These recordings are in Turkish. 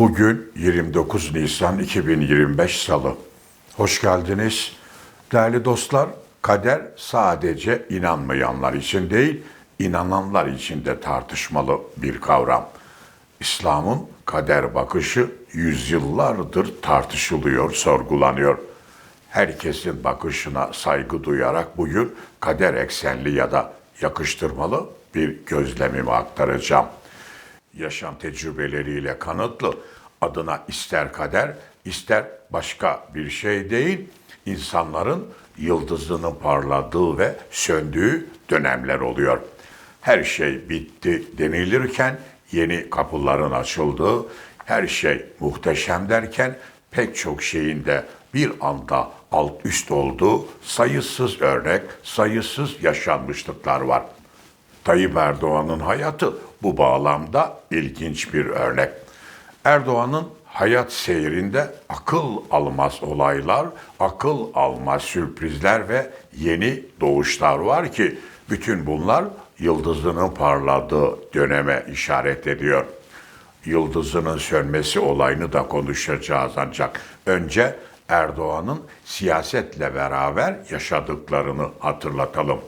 Bugün 29 Nisan 2025 Salı. Hoş geldiniz. Değerli dostlar, kader sadece inanmayanlar için değil, inananlar için de tartışmalı bir kavram. İslam'ın kader bakışı yüzyıllardır tartışılıyor, sorgulanıyor. Herkesin bakışına saygı duyarak bugün kader eksenli ya da yakıştırmalı bir gözlemimi aktaracağım yaşam tecrübeleriyle kanıtlı. Adına ister kader, ister başka bir şey değil, insanların yıldızının parladığı ve söndüğü dönemler oluyor. Her şey bitti denilirken yeni kapıların açıldığı, her şey muhteşem derken pek çok şeyin de bir anda alt üst olduğu sayısız örnek, sayısız yaşanmışlıklar var. Tayyip Erdoğan'ın hayatı bu bağlamda ilginç bir örnek. Erdoğan'ın hayat seyrinde akıl almaz olaylar, akıl almaz sürprizler ve yeni doğuşlar var ki bütün bunlar yıldızının parladığı döneme işaret ediyor. Yıldızının sönmesi olayını da konuşacağız ancak önce Erdoğan'ın siyasetle beraber yaşadıklarını hatırlatalım.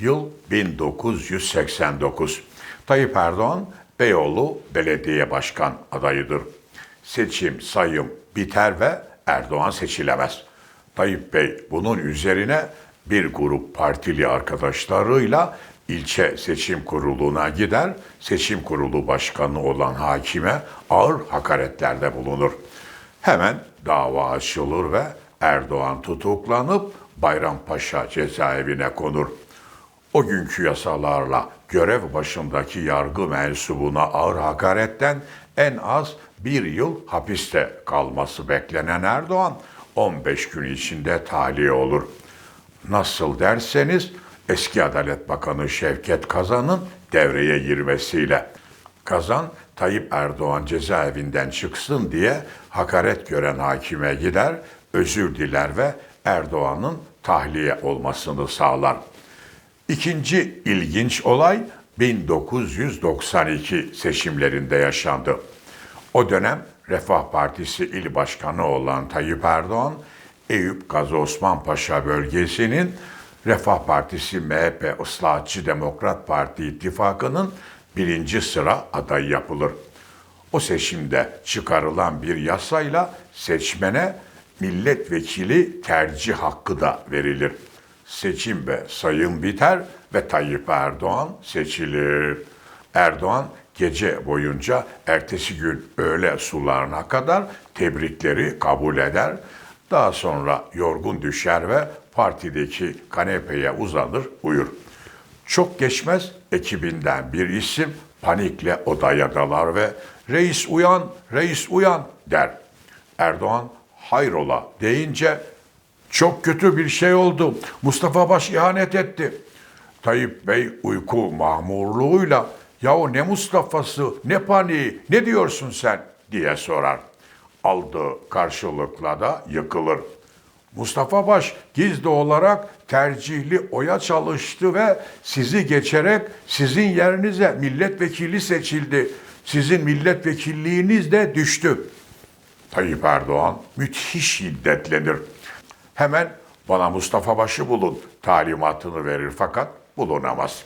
Yıl 1989. Tayyip Erdoğan Beyoğlu Belediye Başkan adayıdır. Seçim, sayım biter ve Erdoğan seçilemez. Tayyip Bey bunun üzerine bir grup partili arkadaşlarıyla ilçe seçim kuruluna gider, seçim kurulu başkanı olan hakime ağır hakaretlerde bulunur. Hemen dava açılır ve Erdoğan tutuklanıp Bayrampaşa cezaevine konur. O günkü yasalarla görev başındaki yargı mensubuna ağır hakaretten en az bir yıl hapiste kalması beklenen Erdoğan 15 gün içinde tahliye olur. Nasıl derseniz eski Adalet Bakanı Şevket Kazan'ın devreye girmesiyle. Kazan Tayyip Erdoğan cezaevinden çıksın diye hakaret gören hakime gider, özür diler ve Erdoğan'ın tahliye olmasını sağlar. İkinci ilginç olay 1992 seçimlerinde yaşandı. O dönem Refah Partisi il başkanı olan Tayyip Erdoğan, Eyüp Gazi Osman Paşa bölgesinin Refah Partisi MHP Islahatçı Demokrat Parti ittifakının birinci sıra adayı yapılır. O seçimde çıkarılan bir yasayla seçmene milletvekili tercih hakkı da verilir. Seçim ve sayım biter ve Tayyip Erdoğan seçilir. Erdoğan gece boyunca ertesi gün öğle sularına kadar tebrikleri kabul eder. Daha sonra yorgun düşer ve partideki kanepeye uzanır uyur. Çok geçmez ekibinden bir isim panikle odaya dalar ve reis uyan, reis uyan der. Erdoğan hayrola deyince çok kötü bir şey oldu. Mustafa Baş ihanet etti. Tayyip Bey uyku mahmurluğuyla yahu ne Mustafa'sı ne paniği ne diyorsun sen diye sorar. Aldığı karşılıkla da yıkılır. Mustafa Baş gizli olarak tercihli oya çalıştı ve sizi geçerek sizin yerinize milletvekili seçildi. Sizin milletvekilliğiniz de düştü. Tayyip Erdoğan müthiş şiddetlenir. Hemen bana Mustafa Baş'ı bulun talimatını verir fakat bulunamaz.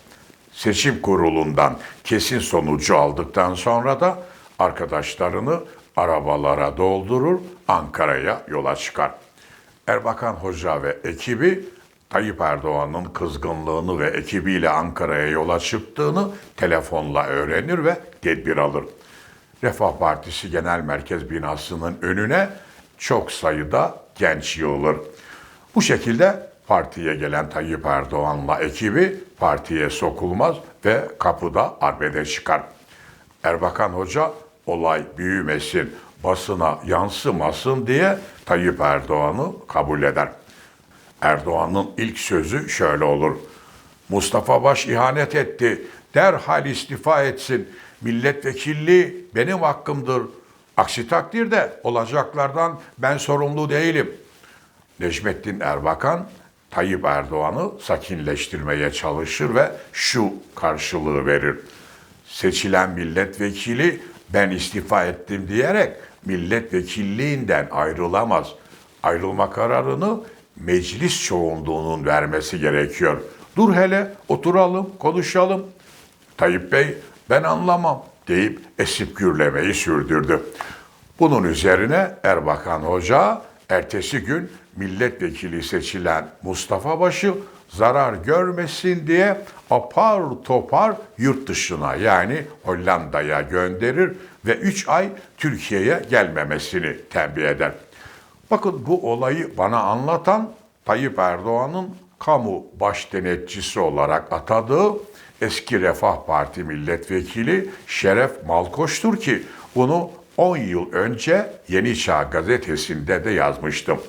Seçim kurulundan kesin sonucu aldıktan sonra da arkadaşlarını arabalara doldurur, Ankara'ya yola çıkar. Erbakan Hoca ve ekibi Tayyip Erdoğan'ın kızgınlığını ve ekibiyle Ankara'ya yola çıktığını telefonla öğrenir ve tedbir alır. Refah Partisi Genel Merkez binasının önüne çok sayıda genç yığılır. Bu şekilde partiye gelen Tayyip Erdoğan'la ekibi partiye sokulmaz ve kapıda arbede çıkar. Erbakan Hoca olay büyümesin, basına yansımasın diye Tayyip Erdoğan'ı kabul eder. Erdoğan'ın ilk sözü şöyle olur. Mustafa Baş ihanet etti. Derhal istifa etsin. Milletvekilliği benim hakkımdır. Aksi takdirde olacaklardan ben sorumlu değilim. Necmettin Erbakan Tayyip Erdoğan'ı sakinleştirmeye çalışır ve şu karşılığı verir. Seçilen milletvekili ben istifa ettim diyerek milletvekilliğinden ayrılamaz. Ayrılma kararını meclis çoğunluğunun vermesi gerekiyor. Dur hele oturalım, konuşalım. Tayyip Bey ben anlamam deyip esip gürlemeyi sürdürdü. Bunun üzerine Erbakan Hoca ertesi gün milletvekili seçilen Mustafa Başı zarar görmesin diye apar topar yurt dışına yani Hollanda'ya gönderir ve 3 ay Türkiye'ye gelmemesini tembih eder. Bakın bu olayı bana anlatan Tayyip Erdoğan'ın kamu baş denetçisi olarak atadığı eski Refah Parti milletvekili Şeref Malkoç'tur ki bunu 10 yıl önce Yeni Çağ gazetesinde de yazmıştım.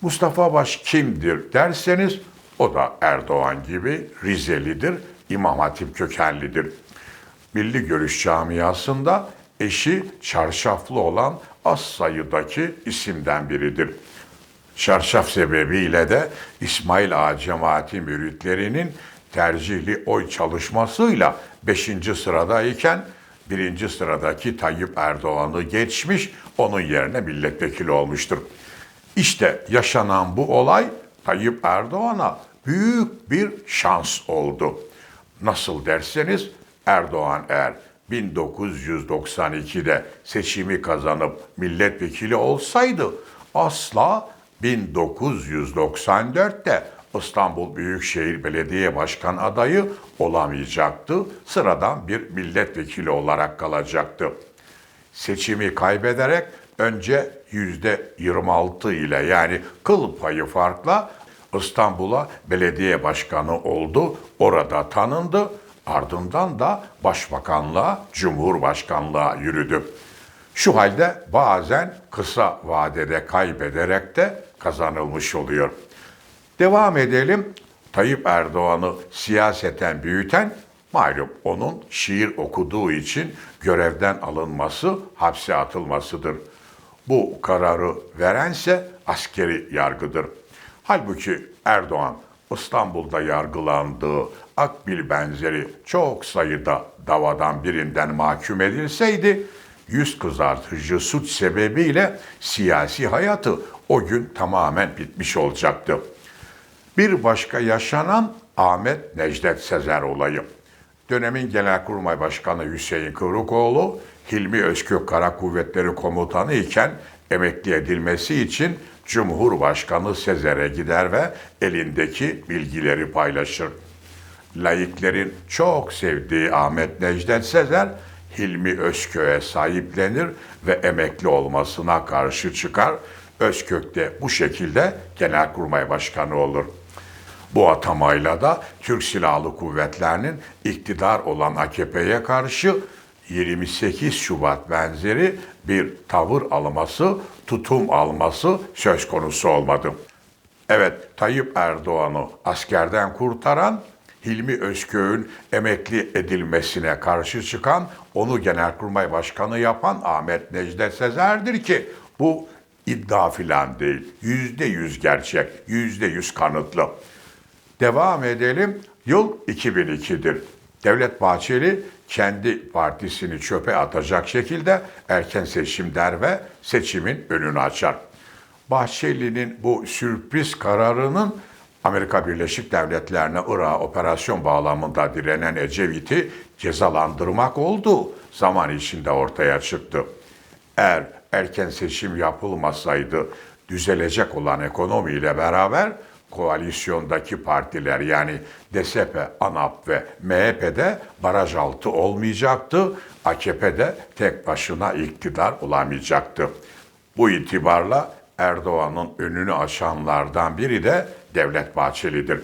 Mustafa Baş kimdir derseniz o da Erdoğan gibi Rizelidir, İmam Hatip kökenlidir. Milli Görüş camiasında eşi çarşaflı olan az sayıdaki isimden biridir. Çarşaf sebebiyle de İsmail Ağa cemaati müritlerinin tercihli oy çalışmasıyla 5. sıradayken birinci sıradaki Tayyip Erdoğan'ı geçmiş, onun yerine milletvekili olmuştur. İşte yaşanan bu olay Tayyip Erdoğan'a büyük bir şans oldu. Nasıl derseniz Erdoğan eğer 1992'de seçimi kazanıp milletvekili olsaydı asla 1994'te İstanbul Büyükşehir Belediye Başkan adayı olamayacaktı. Sıradan bir milletvekili olarak kalacaktı. Seçimi kaybederek önce yüzde 26 ile yani kıl payı farkla İstanbul'a belediye başkanı oldu. Orada tanındı. Ardından da başbakanlığa, cumhurbaşkanlığa yürüdü. Şu halde bazen kısa vadede kaybederek de kazanılmış oluyor. Devam edelim. Tayyip Erdoğan'ı siyaseten büyüten malum onun şiir okuduğu için görevden alınması, hapse atılmasıdır. Bu kararı verense askeri yargıdır. Halbuki Erdoğan İstanbul'da yargılandığı Akbil benzeri çok sayıda davadan birinden mahkum edilseydi, yüz kızartıcı suç sebebiyle siyasi hayatı o gün tamamen bitmiş olacaktı. Bir başka yaşanan Ahmet Necdet Sezer olayı. Dönemin Genelkurmay Başkanı Hüseyin Kıvrıkoğlu, Hilmi Özkök Kara Kuvvetleri Komutanı iken emekli edilmesi için Cumhurbaşkanı Sezer'e gider ve elindeki bilgileri paylaşır. Laiklerin çok sevdiği Ahmet Necdet Sezer, Hilmi Özkök'e sahiplenir ve emekli olmasına karşı çıkar. Özkök de bu şekilde Genelkurmay Başkanı olur. Bu atamayla da Türk Silahlı Kuvvetleri'nin iktidar olan AKP'ye karşı 28 Şubat benzeri bir tavır alması, tutum alması söz konusu olmadı. Evet, Tayyip Erdoğan'ı askerden kurtaran, Hilmi Özkök'ün emekli edilmesine karşı çıkan, onu Genelkurmay Başkanı yapan Ahmet Necdet Sezer'dir ki bu iddia filan değil. Yüzde yüz gerçek, yüzde yüz kanıtlı. Devam edelim. Yıl 2002'dir. Devlet Bahçeli kendi partisini çöpe atacak şekilde erken seçim der ve seçimin önünü açar. Bahçeli'nin bu sürpriz kararının Amerika Birleşik Devletleri'ne Irak'a operasyon bağlamında direnen Ecevit'i cezalandırmak olduğu zaman içinde ortaya çıktı. Eğer erken seçim yapılmasaydı düzelecek olan ekonomiyle beraber koalisyondaki partiler yani DSP, ANAP ve MHP'de baraj altı olmayacaktı. AKP'de tek başına iktidar olamayacaktı. Bu itibarla Erdoğan'ın önünü açanlardan biri de Devlet Bahçeli'dir.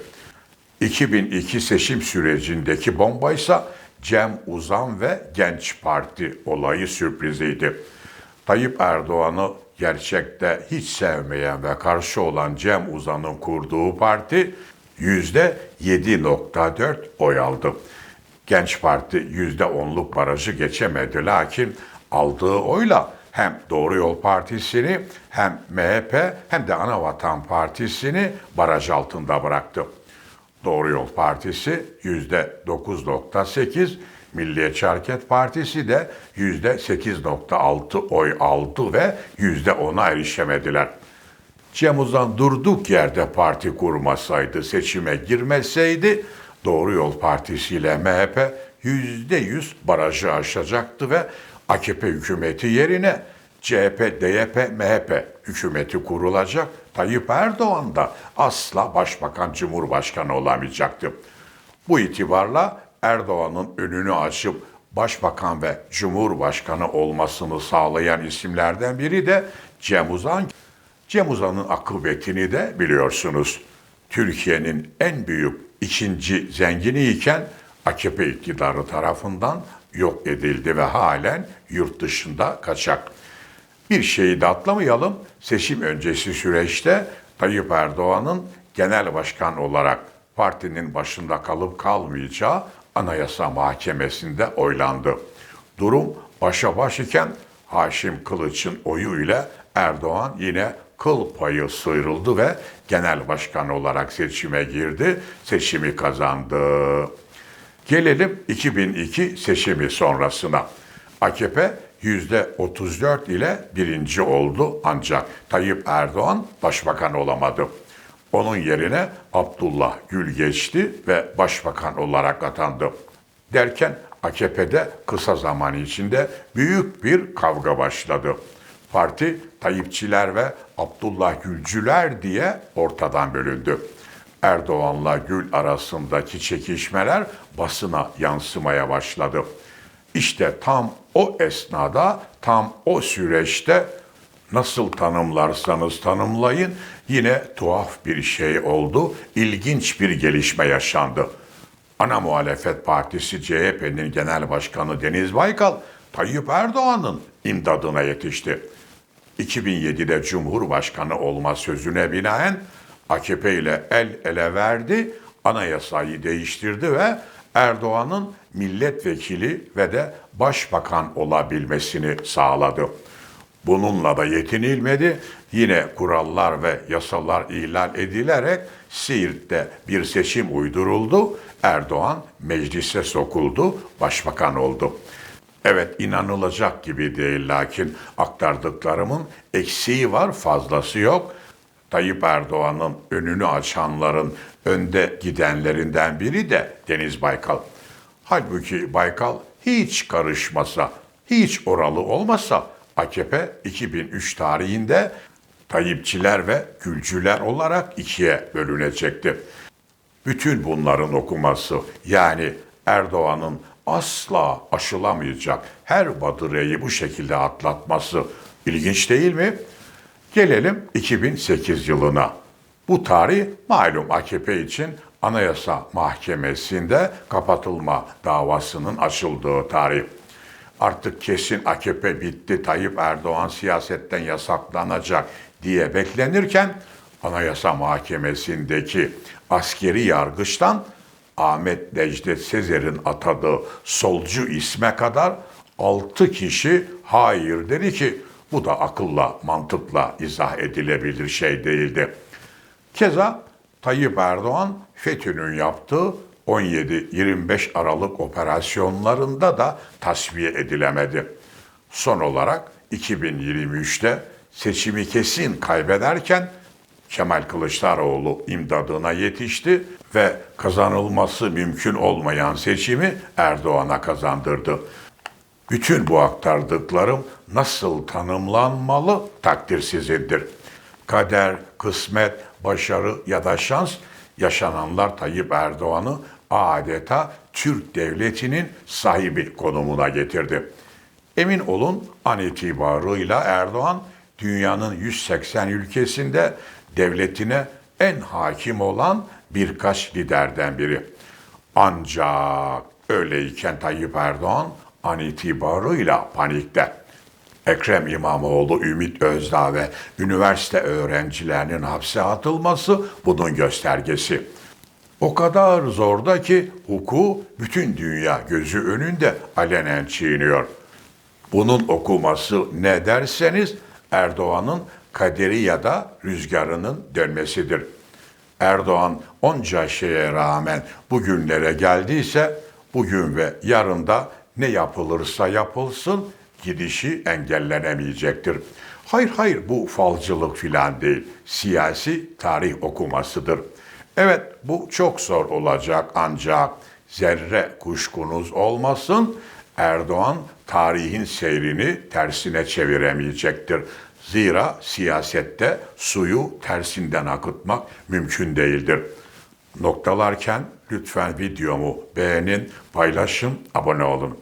2002 seçim sürecindeki bomba ise Cem Uzan ve Genç Parti olayı sürpriziydi. Tayyip Erdoğan'ı gerçekte hiç sevmeyen ve karşı olan Cem Uzan'ın kurduğu parti yüzde 7.4 oy aldı. Genç Parti yüzde onluk barajı geçemedi lakin aldığı oyla hem Doğru Yol Partisi'ni hem MHP hem de Anavatan Partisi'ni baraj altında bıraktı. Doğru Yol Partisi yüzde 9.8, Milliyetçi Hareket Partisi de %8.6 oy aldı ve %10'a erişemediler. Cem Uzan durduk yerde parti kurmasaydı, seçime girmeseydi Doğru Yol Partisi ile MHP %100 barajı aşacaktı ve AKP hükümeti yerine CHP, DYP, MHP hükümeti kurulacak. Tayyip Erdoğan da asla başbakan, cumhurbaşkanı olamayacaktı. Bu itibarla Erdoğan'ın önünü açıp başbakan ve cumhurbaşkanı olmasını sağlayan isimlerden biri de Cem Uzan. Cem Uzan'ın akıbetini de biliyorsunuz. Türkiye'nin en büyük ikinci zengini iken AKP iktidarı tarafından yok edildi ve halen yurt dışında kaçak. Bir şeyi de atlamayalım. Seçim öncesi süreçte Tayyip Erdoğan'ın genel başkan olarak partinin başında kalıp kalmayacağı Anayasa Mahkemesi'nde oylandı. Durum başa baş iken Haşim Kılıç'ın oyuyla Erdoğan yine kıl payı sıyrıldı ve genel başkan olarak seçime girdi, seçimi kazandı. Gelelim 2002 seçimi sonrasına. AKP %34 ile birinci oldu ancak Tayyip Erdoğan başbakan olamadı. Onun yerine Abdullah Gül geçti ve başbakan olarak atandı. Derken AKP'de kısa zaman içinde büyük bir kavga başladı. Parti Tayyipçiler ve Abdullah Gülcüler diye ortadan bölündü. Erdoğan'la Gül arasındaki çekişmeler basına yansımaya başladı. İşte tam o esnada, tam o süreçte nasıl tanımlarsanız tanımlayın yine tuhaf bir şey oldu, ilginç bir gelişme yaşandı. Ana muhalefet partisi CHP'nin genel başkanı Deniz Baykal, Tayyip Erdoğan'ın imdadına yetişti. 2007'de Cumhurbaşkanı olma sözüne binaen AKP ile el ele verdi, anayasayı değiştirdi ve Erdoğan'ın milletvekili ve de başbakan olabilmesini sağladı. Bununla da yetinilmedi. Yine kurallar ve yasalar ihlal edilerek Siirt'te bir seçim uyduruldu. Erdoğan meclise sokuldu, başbakan oldu. Evet inanılacak gibi değil lakin aktardıklarımın eksiği var, fazlası yok. Tayyip Erdoğan'ın önünü açanların önde gidenlerinden biri de Deniz Baykal. Halbuki Baykal hiç karışmasa, hiç oralı olmasa AKP 2003 tarihinde Tayyipçiler ve Gülcüler olarak ikiye bölünecekti. Bütün bunların okuması yani Erdoğan'ın asla aşılamayacak her badireyi bu şekilde atlatması ilginç değil mi? Gelelim 2008 yılına. Bu tarih malum AKP için Anayasa Mahkemesi'nde kapatılma davasının açıldığı tarih. Artık kesin AKP bitti, Tayyip Erdoğan siyasetten yasaklanacak diye beklenirken Anayasa Mahkemesi'ndeki askeri yargıçtan Ahmet Necdet Sezer'in atadığı solcu isme kadar 6 kişi hayır dedi ki bu da akılla, mantıkla izah edilebilir şey değildi. Keza Tayyip Erdoğan FETÖ'nün yaptığı 17-25 Aralık operasyonlarında da tasfiye edilemedi. Son olarak 2023'te seçimi kesin kaybederken Kemal Kılıçdaroğlu imdadına yetişti ve kazanılması mümkün olmayan seçimi Erdoğan'a kazandırdı. Bütün bu aktardıklarım nasıl tanımlanmalı takdir sizindir. Kader, kısmet, başarı ya da şans yaşananlar Tayyip Erdoğan'ı adeta Türk devletinin sahibi konumuna getirdi. Emin olun an itibarıyla Erdoğan dünyanın 180 ülkesinde devletine en hakim olan birkaç liderden biri. Ancak öyleyken Tayyip Erdoğan an itibarıyla panikte. Ekrem İmamoğlu, Ümit Özdağ ve üniversite öğrencilerinin hapse atılması bunun göstergesi. O kadar zorda ki hukuku bütün dünya gözü önünde alenen çiğniyor. Bunun okuması ne derseniz Erdoğan'ın kaderi ya da rüzgarının dönmesidir. Erdoğan onca şeye rağmen bugünlere geldiyse bugün ve yarın da ne yapılırsa yapılsın gidişi engellenemeyecektir. Hayır hayır bu falcılık filan değil. Siyasi tarih okumasıdır. Evet bu çok zor olacak ancak zerre kuşkunuz olmasın. Erdoğan tarihin seyrini tersine çeviremeyecektir. Zira siyasette suyu tersinden akıtmak mümkün değildir. Noktalarken lütfen videomu beğenin, paylaşın, abone olun.